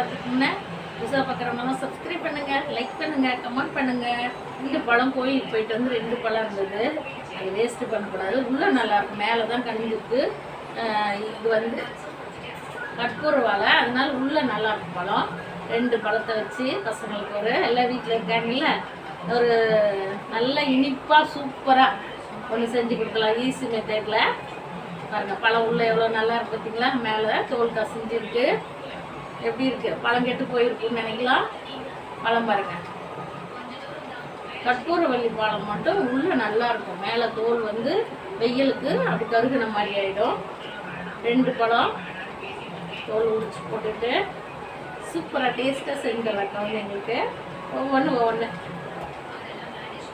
பார்த்துட்டு முன்னே புதுசாக பார்க்குறவங்கலாம் சப்ஸ்கிரைப் பண்ணுங்கள் லைக் பண்ணுங்கள் கமெண்ட் பண்ணுங்கள் இந்த பழம் கோயிலுக்கு போயிட்டு வந்து ரெண்டு பழம் இருந்தது. அது வேஸ்ட்டு பண்ணக்கூடாது. உள்ளே நல்லா இருக்கும். மேலே தான் கண்ணுக்கு இது வந்து கற்பூர வாழை அதனால உள்ளே நல்லாயிருக்கும் பழம். ரெண்டு பழத்தை வச்சு பசங்களுக்கு ஒரு எல்லாம் வீட்டில் இருக்காங்கல்ல ஒரு நல்ல இனிப்பாக சூப்பராக ஒன்று செஞ்சு கொடுக்கலாம். ஈஸி மெத்தடில் பாருங்கள் பழம் உள்ளே எவ்வளோ நல்லா இருக்கு பார்த்தீங்களா மேலே தோல் கசிஞ்சிருக்கு. எப்படி இருக்கு? பழம் கெட்டு போயிருக்குன்னு நினைக்கலாம் பழம் பாருங்க. கற்பூரவள்ளி பழம் மட்டும் உள்ள நல்லா இருக்கும். மேலே தோல் வந்து வெயிலுக்கு அப்படி கருகுன மாதிரி ஆயிடும். ரெண்டு பழம். தோல் உரிச்சு போட்டுட்டு சூப்பராக டேஸ்ட்டாக செஞ்சிடலாம் குழந்தைங்களுக்கு ஒவ்வொன்று ஒவ்வொன்று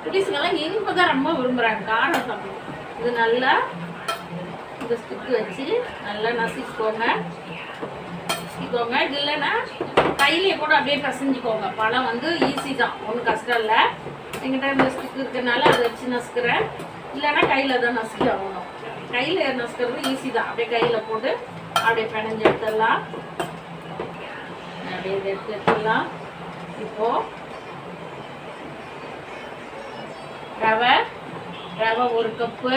குடிசுங்கெல்லாம் இனிப்பு தான் ரொம்ப விரும்புகிறாங்க காரம் சாப்பிடும் இது நல்லா இந்த ஸ்டிக்கு வச்சு நல்லா நசுக்கிக்கோங்க. நசுக்கிக்கோங்க இது இல்லைன்னா கையிலேயே கூட அப்படியே பசஞ்சிக்கோங்க. பழம் வந்து ஈஸி தான். ஒன்றும் கஷ்டம் இல்லை. எங்கிட்ட இந்த ஸ்டிக் இருக்கிறனால அதை வச்சு நசுக்கிறேன். இல்லைன்னா கையில் தான் நசுக்கி ஆகணும். கையில் நசுக்கிறது ஈஸி தான். அப்படியே கையில் போட்டு அப்படியே பிணைஞ்சு எடுத்துடலாம். அப்படியே இதை எடுத்து எடுத்துடலாம். இப்போது ரவை ரவை ஒரு கப்பு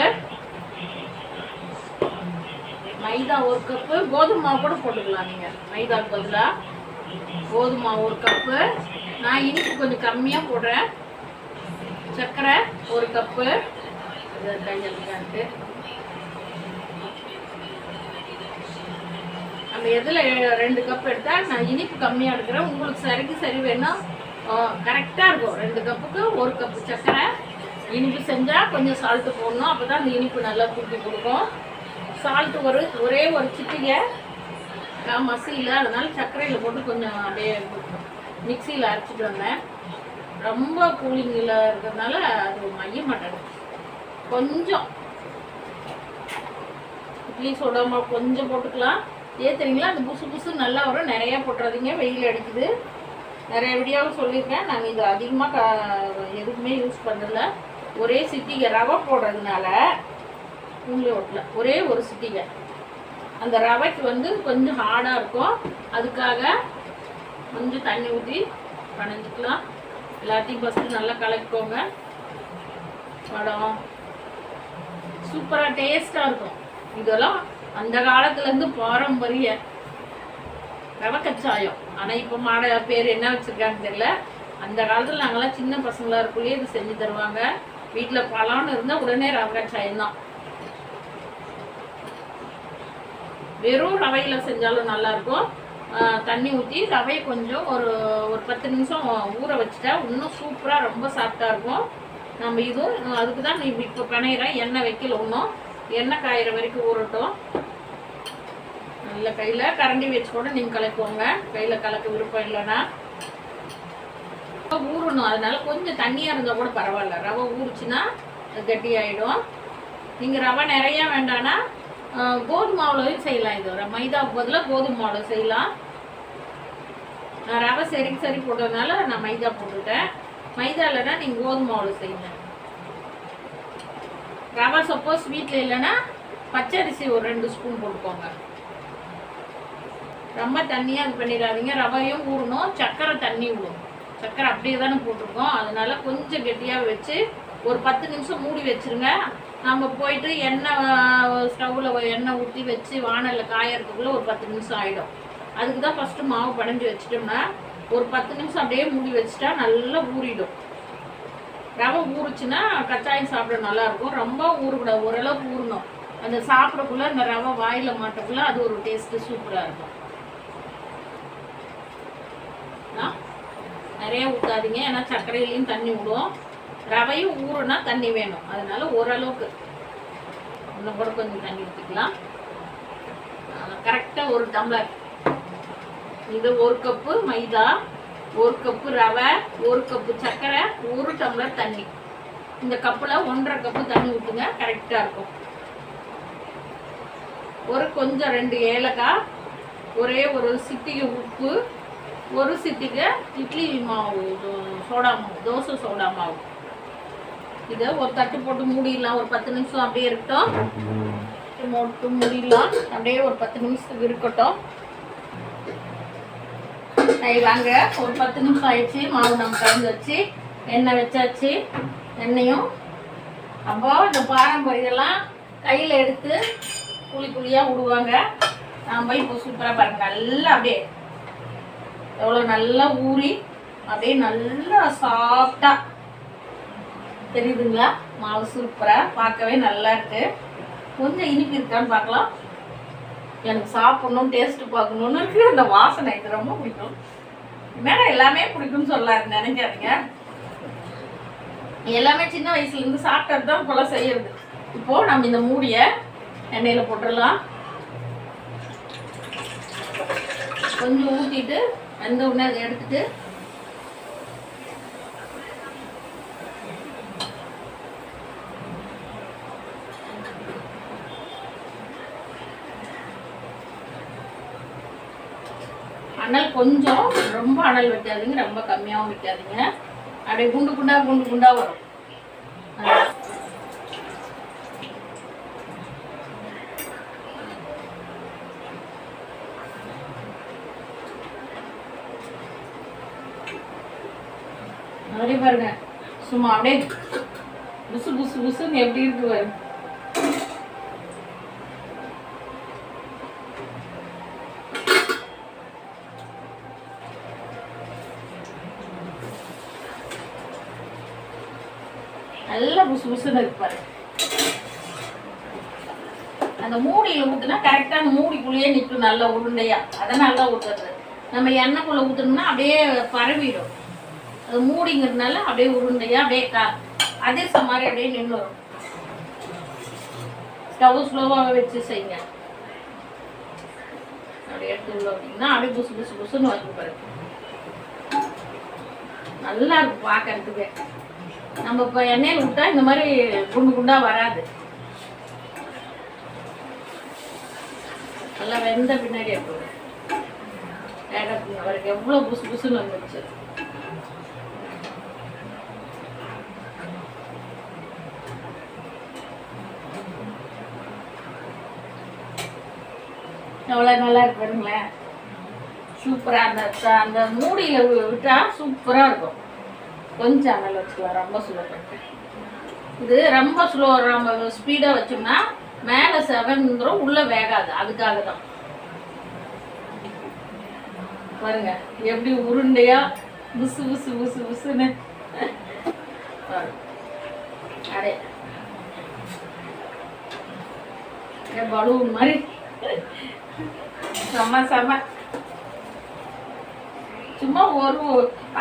மைதா ஒரு கப்பு கோதுமை மாவு கூட போட்டுக்கலாம் நீங்கள் மைதா பதிலாக கோதுமை மாவு ஒரு கப்பு. நான் இனிப்பு கொஞ்சம் கம்மியாக போடுறேன். சர்க்கரை ஒரு கப்பு. நம்ம எதில் ரெண்டு கப் எடுத்தால் நான் இனிப்பு கம்மியாக எடுக்கிறேன். உங்களுக்கு சரிக்கு சரி வேணும் கரெக்டாக இருக்கும். ரெண்டு கப்புக்கு ஒரு கப்பு சர்க்கரை. இனிப்பு செஞ்சால் கொஞ்சம் சால்ட்டு போடணும். அப்போ தான் அந்த இனிப்பு நல்லா தூக்கி கொடுக்கும். சால்ட்டு ஒரு ஒரே ஒரு சிட்டிகை. மசி இல்லை அதனால சர்க்கரையில் போட்டு கொஞ்சம் அப்படியே மிக்சியில் அரைச்சிட்டு வந்தேன். ரொம்ப கூலிங்கில் இருக்கிறதுனால அது மைய மாட்டேன். கொஞ்சம். இட்லி சோடாமா கொஞ்சம் போட்டுக்கலாம். ஏற்றுறீங்களா அந்த புசு புசு நல்லா வரும். நிறையா போட்டுறாதீங்க. வெயில் அடிக்குது. நிறைய வீடியோவும் சொல்லியிருக்கேன். நாங்கள் இது அதிகமாக க எதுக்குமே யூஸ் பண்ணல. ஒரே சிட்டிக்கு ரவை போடுறதுனால உங்களே ஓட்டல. ஒரே ஒரு சிட்டிங்க. அந்த ரவைக்கு வந்து கொஞ்சம் ஹார்டாக இருக்கும். அதுக்காக கொஞ்சம் தண்ணி ஊற்றி பனைஞ்சிக்கலாம் எல்லாத்தையும் ஃபஸ்ட்டு நல்லா கலக்கிக்கோங்க. படம் சூப்பராக டேஸ்ட்டாக இருக்கும். இதெல்லாம் அந்த காலத்துலேருந்து பாரம்பரிய ரவை கச்சாயம் ஆனால் இப்போ மாட பேர் என்ன வச்சுருக்காங்க தெரியல. அந்த காலத்தில் நாங்கள்லாம் சின்ன பசங்களாக இருக்குள்ளேயே இது செஞ்சு தருவாங்க. வீட்டில் பழம்னு இருந்தால் உடனே ரவை கச்சாயம் தான் வெறும் ரவையில் செஞ்சாலும் நல்லாயிருக்கும். தண்ணி ஊற்றி ரவையை கொஞ்சம் ஒரு ஒரு பத்து நிமிஷம் ஊற வச்சுட்டா இன்னும் சூப்பராக ரொம்ப சாஃப்டாக இருக்கும். நம்ம இதுவும் அதுக்கு தான் நீ இப்போ பிணையிறேன் எண்ணெய் வைக்கல ஒன்றும் எண்ணெய் காயிற வரைக்கும் ஊறட்டும். நல்ல கையில் கரண்டி வச்சு கூட நீங்கள் கலக்குவோங்க. கையில் கலக்க விருப்பம் இல்லைன்னா. ஊறணும். அதனால கொஞ்சம் தண்ணியாக இருந்தால் கூட பரவாயில்ல. ரவை ஊறுச்சுன்னா அது கட்டியாயிடும். நீங்கள் ரவை நிறையா வேண்டாம்னா கோதுமை மாவுலையும் செய்யலாம் இது. மைதாவுக்கு பதிலாக கோதுமை மாவுல செய்யலாம். நான் ரவை சரி சரி போட்டதுனால நான் மைதா போட்டுட்டேன் மைதா இல்லைன்னா நீங்கள் கோதுமை மாவுல செய்யுங்க. ரவை சப்போஸ் வீட்டில் இல்லைன்னா பச்சரிசி ஒரு ரெண்டு ஸ்பூன் போட்டுக்கோங்க. ரொம்ப தண்ணியாக இது பண்ணிடாதீங்க. ரவையும் ஊறணும். சர்க்கரை தண்ணி விடும் சர்க்கரை அப்படியே தானே போட்டிருக்கோம். அதனால கொஞ்சம் கெட்டியாக வச்சு ஒரு பத்து நிமிஷம் மூடி வச்சிருங்க. நம்ம போயிட்டு எண்ணெய் ஸ்டவ்வில் எண்ணெய் ஊற்றி வச்சு வானலில் காயறதுக்குள்ளே ஒரு பத்து நிமிஷம் ஆகிடும் அதுக்கு தான் ஃபஸ்ட்டு மாவு படைஞ்சி வச்சிட்டோம்னா ஒரு பத்து நிமிஷம் அப்படியே மூடி வச்சுட்டா நல்லா ஊறிடும். ரவை ஊறுச்சுன்னா கச்சாயம் சாப்பிட நல்லா இருக்கும் ரொம்ப ஊறக்கூடாது. ஓரளவுக்கு ஊறணும். அந்த சாப்பிடக்குள்ள இந்த ரவை வாயில மாட்டக்குள்ள அது ஒரு டேஸ்ட்டு சூப்பராக இருக்கும். ஆ? நிறைய ஊற்றாதீங்க ஏன்னா சர்க்கரையிலையும் தண்ணி விடும். ரவையும் ஊறுனா தண்ணி வேணும். அதனால ஓரளவுக்கு. இன்னும் கூட கொஞ்சம் தண்ணி ஊற்றிக்கலாம் கரெக்டாக ஒரு டம்ளர் இது ஒரு கப்பு மைதா ஒரு கப்பு ரவை ஒரு கப்பு சர்க்கரை ஒரு டம்ளர் தண்ணி. இந்த கப்பில் ஒன்றரை கப்பு தண்ணி ஊற்றுங்க கரெக்டாக இருக்கும். ஒரு கொஞ்சம் ரெண்டு ஏலக்காய் ஒரே ஒரு சிட்டிகை உப்பு ஒரு சிட்டிகை இட்லி மாவு சோடா மாவு தோசை சோடா மாவு. இதை ஒரு தட்டு போட்டு மூடிடலாம். ஒரு பத்து நிமிஷம் அப்படியே இருக்கட்டும். போட்டு மூடிடலாம். அப்படியே ஒரு பத்து நிமிஷத்துக்கு இருக்கட்டும். கை வாங்க. ஒரு பத்து நிமிஷம் ஆயிடுச்சு. மாவு நம்ம கலந்து வச்சு எண்ணெய் வச்சாச்சு எண்ணெயும். அப்போ இந்த பாரம்பரியெல்லாம் கையில் எடுத்து குழி குழியாக விடுவாங்க. நாம் இப்போ சூப்பராக பாருங்க. நல்லா அப்படியே எவ்வளோ நல்லா ஊறி அப்படியே நல்லா சாஃப்டாக தெரியுதுங்களா? மாவு சூப்பராக பார்க்கவே நல்லா இருக்கு. கொஞ்சம் இனிப்பு இருக்கான்னு பார்க்கலாம். எனக்கு சாப்பிட்ணும் டேஸ்ட் பார்க்கணுன்னு இருக்கு. அந்த வாசனை இது ரொம்ப பிடிக்கும். மேலே எல்லாமே பிடிக்கும்னு சொல்லாது நினைக்காதீங்க. எல்லாமே சின்ன வயசுலேருந்து சாப்பிட்டது தான் போல செய்யறது. இப்போ நம்ம இந்த மூடியை எண்ணெயில் போட்டுடலாம். கொஞ்சம் ஊற்றிட்டு வெந்த உடனே அதை எடுத்துட்டு அனல் கொஞ்சம் ரொம்ப அனல் வைக்காதீங்க ரொம்ப கம்மியாகவும் வைக்காதீங்க அப்படியே குண்டு குண்டா குண்டு குண்டா வரும். பாருங்க. சும்மா அப்படியே புசு புசு புசுன்னு எப்படி இருக்கு பாருங்க நல்லா புசு புசுன்னு இருக்கு அந்த மூடியில் ஊற்றுனா கரெக்டான அந்த மூடிக்குள்ளேயே நிற்கும் நல்லா உருண்டையா. அதனால தான் ஊற்றுறது நம்ம எண்ணெய்க்குள்ளே ஊற்றணும்னா அப்படியே பரவிடும். அது மூடிங்கிறதுனால அப்படியே உருண்டையா அப்படியே கா அதிர்ச மாதிரி அப்படியே நின்று வரும். ஸ்டவ் ஸ்லோவாக வச்சு செய்யுங்க. அப்படியே எடுத்துள்ளோம் அப்படின்னா அப்படியே புசு புசு புசுன்னு வந்து பாருங்க நல்லா இருக்கும் பார்க்கறதுக்கு. நம்ம இப்போ எண்ணெயில் விட்டா இந்த மாதிரி குண்டு குண்டா வராது. நல்லா வெந்த பின்னாடி இருக்கும் அவருக்கு எவ்வளோ புசு புசுன்னு வந்துருச்சு. எவ்வளோ நல்லா இருக்கு பாருங்களேன். சூப்பராக அந்த அந்த மூடியில் விட்டா சூப்பராக இருக்கும். கொஞ்சம் அனல் வச்சுக்கலாம் ரொம்ப ஸ்லோ பண்ணிட்டு இது ரொம்ப ஸ்லோ ரொம்ப ஸ்பீடாக வச்சோம்னா மேலே செவன்ங்கிறோம் உள்ளே வேகாது. அதுக்காக தான். பாருங்க எப்படி உருண்டையா புசு புசு புசு புசுன்னு. அடே. பலூன் மாதிரி? செம்ம செம்ம சும்மா ஒரு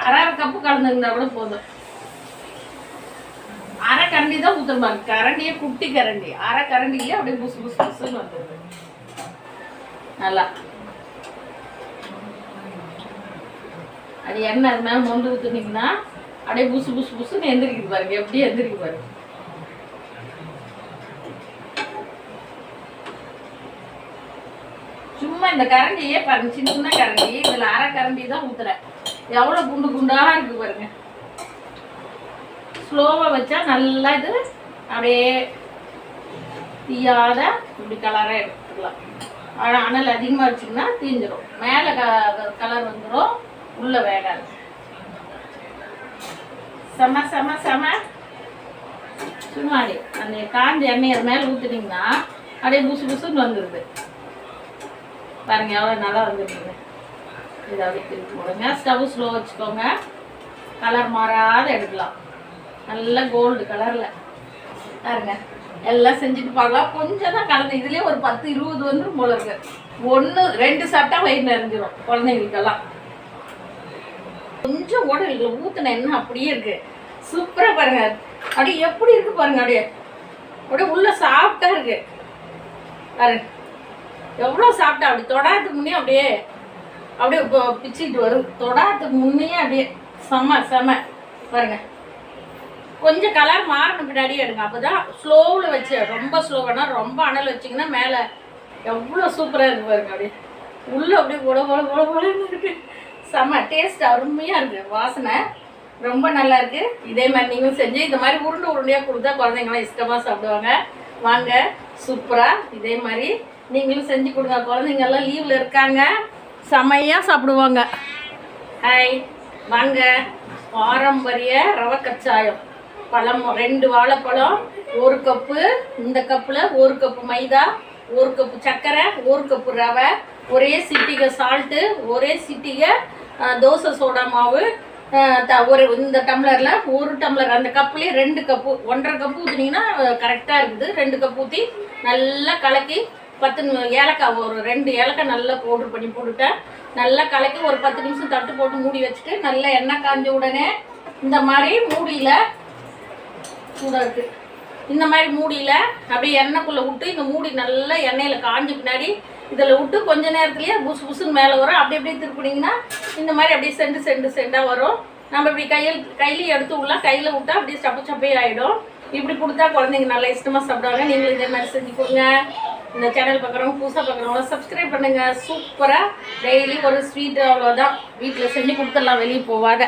அரை கப்பு கலந்துருந்தா கூட போதும். அரை கரண்டி தான் ஊற்றுருப்பாங்க கரண்டியே குட்டி கரண்டி. அரை கரண்டியே அப்படியே புசு புசு புசுன்னு வந்துடுது. நல்லா. அது எண்ணெய் அது மேலே மொண்டு ஊற்றுனீங்கன்னா அப்படியே புசு புசு புசுன்னு எந்திரிக்குது பாருங்க. எப்படி எந்திரிக்கு பாருங்க. சும்மா இந்த கரண்டியே பாருங்க சின்ன சின்ன கரண்டி. இதில் அரை கரண்டி தான் ஊத்துறேன். எவ்வளோ குண்டு குண்டாக இருக்கு பாருங்க. ஸ்லோவா வச்சா நல்லா இது அப்படியே தீயாத இப்படி கலரா எடுத்துக்கலாம். ஆனால் அனல் அதிகமா வச்சிங்கன்னா தீஞ்சிரும். மேல கலர் வந்துடும் உள்ள வேகாது. செம செம செம. சும்மாடி அந்த காஞ்ச எண்ணெய் மேலே ஊற்றுனீங்கன்னா அப்படியே புசு புசுன்னு வந்துடுது பாருங்க எவ்வளோ நல்லா வந்துருக்குது இதை அப்படியே திருப்பி போடுங்க. ஸ்டவ் ஸ்லோ வச்சுக்கோங்க. கலர் மாறாத எடுக்கலாம். நல்ல கோல்டு கலரில் பாருங்க எல்லாம் செஞ்சுட்டு பார்க்கலாம். கொஞ்சம் தான் கலந்து இதுலேயே ஒரு பத்து இருபது வந்து போல இருக்கு. ஒன்று ரெண்டு சாப்பிட்டா வயிறு நிறைஞ்சிடும் குழந்தைங்களுக்கெல்லாம் கொஞ்சம் கூட இல்லை ஊற்றின என்ன அப்படியே இருக்கு. சூப்பராக பாருங்க. அப்படியே எப்படி இருக்கு பாருங்க அப்படியே. அப்படியே உள்ள சாஃப்டாக இருக்கு. பாருங்க. எவ்வளோ சாப்பிட்டா அப்படி? தொடாதுக்கு முன்னே அப்படியே அப்படியே இப்போ பிச்சுட்டு வரும். தொடாதுக்கு முன்னே அப்படியே செம செம. பாருங்க. கொஞ்சம் கலர் மாறின பின்னாடியே எடுங்க. அப்போ தான் ஸ்லோவில் வச்சு ரொம்ப ஸ்லோவானா ரொம்ப அனல் வச்சிங்கன்னா மேலே எவ்வளோ சூப்பராக இருக்கு பாருங்க அப்படியே. உள்ளே அப்படியே போட போட போட போடன்னு இருக்கு. செம்ம டேஸ்ட் அருமையாக இருக்குது வாசனை ரொம்ப நல்லா இருக்குது இதே மாதிரி நீங்களும் செஞ்சு இந்த மாதிரி உருண்டை உருண்டையாக கொடுத்தா குழந்தைங்களாம் இஷ்டமாக சாப்பிடுவாங்க. வாங்க சூப்பராக இதே மாதிரி நீங்களும் செஞ்சு கொடுங்க. குழந்தைங்க எல்லாம் லீவில் இருக்காங்க. செமையாக சாப்பிடுவாங்க. ஹாய் வாங்க. பாரம்பரிய ரவை கச்சாயம் பழம் ரெண்டு வாழைப்பழம் ஒரு கப்பு இந்த கப்பில் ஒரு கப்பு மைதா ஒரு கப்பு சர்க்கரை ஒரு கப்பு ரவை ஒரே சிட்டிகை சால்ட்டு ஒரே சிட்டிகை தோசை சோடா மாவு த- ஒரு இந்த டம்ளரில் ஒரு டம்ளர் அந்த கப்புலேயே ரெண்டு கப்பு ஒன்றரை கப்பு ஊற்றினீங்கன்னா கரெக்டாக இருக்குது. ரெண்டு கப் ஊற்றி நல்லா கலக்கி பத்து ஏலக்காய் ஒரு ரெண்டு ஏலக்காய் நல்லா பவுட்ரு பண்ணி போட்டுட்டேன். நல்லா கலக்கி ஒரு பத்து நிமிஷம் தட்டு போட்டு மூடி வச்சுட்டு நல்லா எண்ணெய் காஞ்ச உடனே இந்த மாதிரி மூடியில் சூடாக இருக்குது இந்த மாதிரி மூடியில் அப்படியே எண்ணெய்க்குள்ளே விட்டு இந்த மூடி நல்லா எண்ணெயில் காஞ்ச பின்னாடி இதில் விட்டு கொஞ்ச நேரத்துலேயே புசு புசுன்னு மேலே வரும். அப்படி அப்படியே திருப்பினீங்கன்னா இந்த மாதிரி அப்படியே செண்டு செண்டு செண்டாக வரும். நம்ம இப்படி கையில் கையிலையும் எடுத்து விடலாம் கையில் விட்டா அப்படியே சப்பை சப்பே ஆகிடும் இப்படி கொடுத்தா குழந்தைங்க நல்லா இஷ்டமாக சாப்பிடுவாங்க. நீங்களும் இதே மாதிரி செஞ்சு கொடுங்க. இந்த சேனல் பார்க்குறவங்க புதுசாக பார்க்குறவங்க சப்ஸ்கிரைப் பண்ணுங்கள் சூப்பராக டெய்லி ஒரு ஸ்வீட் அவ்வளோதான் வீட்டில் செஞ்சு கொடுத்துடலாம் வெளியே போவாத